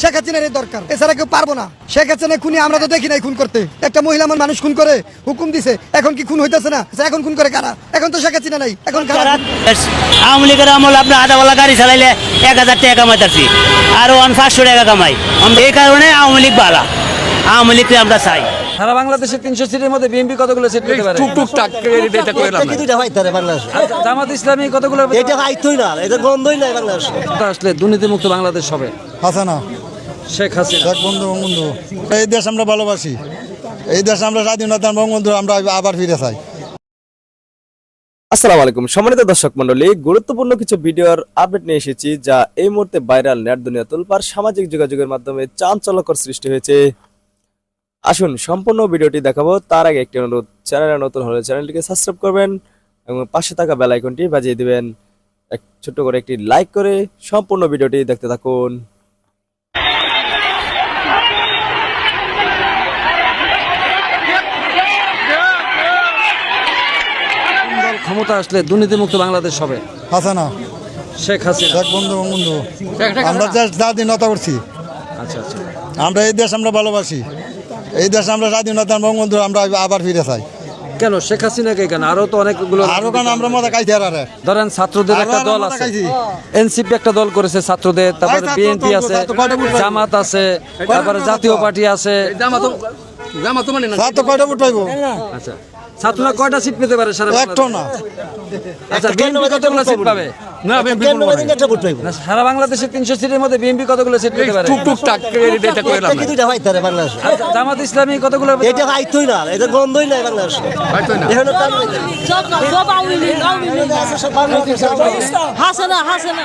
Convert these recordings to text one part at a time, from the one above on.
শেখ হাসিনার এই দরকার। এছাড়া কেউ পারব না। শেখ হাসিনা খুনি আমরা তো দেখি নাই খুন করতে। একটা মহিলা আমার মানুষ খুন করে হুকুম দিছে। এখন কি খুন হইতেছে না? আচ্ছা, এখন খুন করে কারা? এখন তো শেখ হাসিনা নাই। এখন কারা আওয়ামী লীগের আমল আপনার গাড়ি চালাইলে এক হাজার টাকা কামাইতেছি। আর ওয়ান পাঁচশো টাকা কামাই। এই কারণে আওয়ামী লীগ বালা। আওয়ামী লীগকে আমরা চাই। সারা বাংলাদেশে তিনশো সিটের মধ্যে বিএনপি কতগুলো সিট পেতে পারে? টুকটাক এটা করে। দুইটা তারে বাংলাদেশ? জামাত ইসলামী কতগুলো এটা আইতই না এটা গন্ধই নাই বাংলাদেশ? আসলে দুর্নীতিমুক্ত বাংলাদেশ হবে। হাসানা। শেখ হাসিনা। শেখ বন্ধু বঙ্গবন্ধু এই দেশ আমরা ভালোবাসি। এই দেশ আমরা স্বাধীনতা বঙ্গবন্ধু আমরা আবার ফিরে চাই। আসসালামু আলাইকুম। সম্মানিত দর্শক মন্ডলী গুরুত্বপূর্ণ কিছু ভিডিওর আপডেট নিয়ে এসেছি যা এই মুহূর্তে ভাইরাল নেট দুনিয়া তুলপার সামাজিক যোগাযোগের মাধ্যমে চাঞ্চল্যকর সৃষ্টি হয়েছে। আসুন সম্পূর্ণ ভিডিওটি দেখাবো। তার আগে একটি অনুরোধ চ্যানেলে নতুন হলে চ্যানেলটিকে সাবস্ক্রাইব করবেন এবং পাশে থাকা বেল আইকনটি বাজিয়ে দিবেন। এক ছোট্ট করে একটি লাইক করে সম্পূর্ণ ভিডিওটি দেখতে থাকুন দল ক্ষমতা আসলে দুর্নীতিমুক্ত বাংলাদেশ হবে। হাসানা। শেখ হাসিনা। শেখ বন্ধু বঙ্গবন্ধু। আমরা দেশ স্বাধীনতা করছি। আচ্ছা আচ্ছা। আমরা এই দেশ আমরা ভালোবাসি। এই দেশ আমরা স্বাধীনতা বঙ্গবন্ধু আমরা আবার ফিরে চাই। কেন? শেখ হাসিনাকে কেন? আরও তো অনেকগুলো আরও কারণ আমরা মজা খাইছি আর আরে। ধরেন ছাত্রদের একটা দল আছে। এনসিপি একটা দল করেছে ছাত্রদের তারপরে ছাত্র বিএনপি আছে? জামাত আছে তারপরে জাতীয় পার্টি আছে। জামাত জামাত মানে না। তো কয়টা ভোট পাইবো আচ্ছা। ছাত্ররা কয়টা সিট পেতে পারে সারা একটাও না। আচ্ছা বিএনপি কতগুলো সিট পাবে? না কেন একটা ভোট পাইবো না, সারা বাংলাদেশে তিনশো সিটের মধ্যে বিএনপি কতগুলো সিট পেতে পারে? টুকটাক এটা বাংলাদেশ। জামাত ইসলামী কতগুলো এটা আইতই না এটা গন্ধই নাই বাংলাদেশ। হয়তো না। এখানে তার সব সব আওয়ামী লীগ আওয়ামী লীগ। আছে সব বাংলাদেশ হাসেনা হাসেনা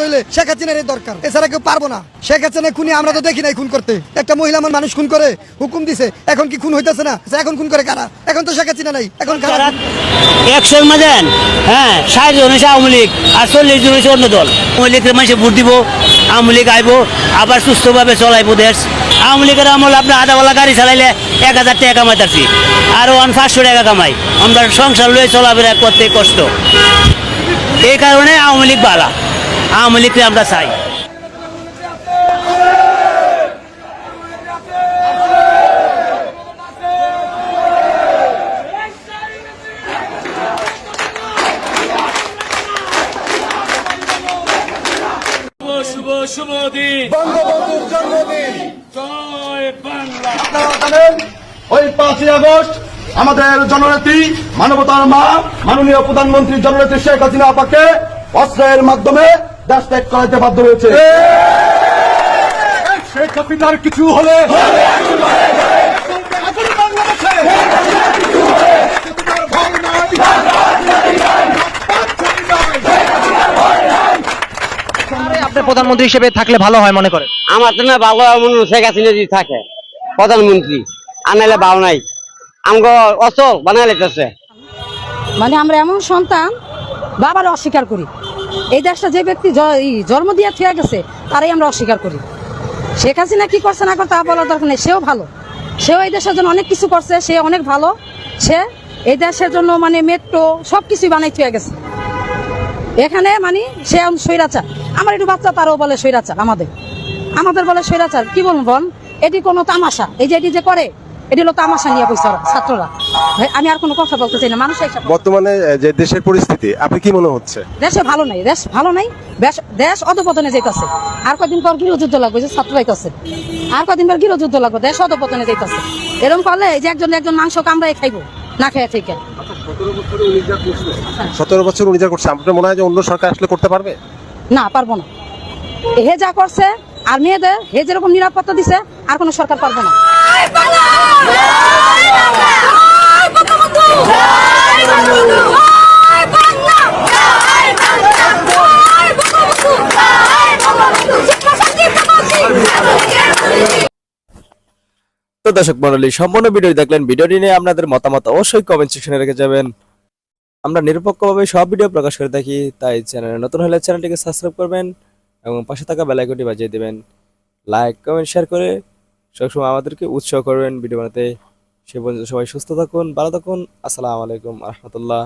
করতে শেখ হাসিনার দরকার। এছাড়া কেউ পারব না। শেখ হাসিনা খুনি আমরা তো দেখি নাই খুন করতে। একটা মহিলা আমার মানুষ খুন করে হুকুম দিছে। এখন কি খুন হইতেছে না? আচ্ছা, এখন খুন করে কারা? এখন তো শেখ হাসিনা নাই। এখন কারা? হ্যাঁ ষাট জন হচ্ছে আওয়ামী লীগ আর চল্লিশ জন হচ্ছে অন্য দল। আওয়ামী লীগের ভোট দিব আওয়ামী লীগ আইব আবার সুস্থভাবে চলাইবো দেশ। আওয়ামী লীগের আমল আপনার আধাওয়ালা গাড়ি চালাইলে এক হাজার টাকা কামাইতেছি। আর ওয়ান পাঁচশো টাকা কামাই। আমরা সংসার লয়ে চলাফেরা করতে কষ্ট। এই কারণে আওয়ামী লীগ বালা। আওয়ামী লীগকে আমরা চাই। জানেন ওই পাঁচই আগস্ট আমাদের জননেত্রী মানবতার মা মাননীয় প্রধানমন্ত্রী জননেত্রী শেখ হাসিনা আপাকে অস্ত্রের মাধ্যমে দেশ ত্যাগ করাইতে বাধ্য হয়েছে শেখ হাসিনার কিছু হলে। আপনি প্রধানমন্ত্রী হিসেবে থাকলে ভালো হয় মনে করেন। আমার তো না ভালো মনে শেখ হাসিনা যদি থাকে প্রধানমন্ত্রী আনাইলে ভালো নাই। আমগো অচল বানাই লেগেছে মানে আমরা এমন সন্তান বাবার অস্বীকার করি। এই দেশটা যে ব্যক্তি জন্ম দিয়ে থুয়ে গেছে, তারাই আমরা অস্বীকার করি। শেখ হাসিনা কি করছে না করতে বলার দরকার নেই, সেও ভালো। সেও এই দেশের জন্য অনেক কিছু করছে, সে অনেক ভালো। সে এই দেশের জন্য মানে মেট্রো সব কিছুই বানাই থুয়ে গেছে। এখানে মানে সে এখন স্বৈরাচার। আমার একটু বাচ্চা, তারও বলে স্বৈরাচার আমাদের। আমাদের বলে স্বৈরাচার। কি বলব বল? এটি কোনো তামাশা। এই যে এটি যে করে এটি হলো তামাশা নিয়ে কইছে ছাত্ররা। আমি আর কোনো কথা বলতে চাই না মানুষ বর্তমানে যে দেশের পরিস্থিতি আপনি কি মনে হচ্ছে? দেশে ভালো নাই দেশ ভালো নাই দেশ অধপতনে যেতেছে আর কদিন পর গৃহযুদ্ধ লাগবে যে ছাত্র পাইতেছে আর কদিন পর গৃহযুদ্ধ লাগবে দেশ অধপতনে যেতেছে এরকম করলে যে একজন একজন মাংস কামড়াই খাইবো না খেয়ে থেকে। সতেরো বছর উনি যা করছে আপনার মনে হয় যে অন্য সরকার আসলে করতে পারবে? না পারব না। হে যা করছে আর মেয়েদের হে যেরকম নিরাপত্তা দিছে আর কোনো সরকার পারব না। দর্শক মন্ডলী, সম্পূর্ণ ভিডিও দেখলেন, ভিডিওটি নিয়ে আপনাদের মতামত অবশ্যই কমেন্ট সেকশনে রেখে যাবেন। আমরা নিরপেক্ষভাবে সব ভিডিও প্রকাশ করে থাকি, তাই চ্যানেলে নতুন হলে চ্যানেলটিকে সাবস্ক্রাইব করবেন এবং পাশে থাকা বেলাইকনটি বাজিয়ে দেবেন। লাইক কমেন্ট শেয়ার করে সবসময় আমাদেরকে উৎসাহ করবেন, ভিডিও বানাতে। সে পর্যন্ত সবাই সুস্থ থাকুন, ভালো থাকুন। আসসালামু আলাইকুম রহমতুল্লাহ।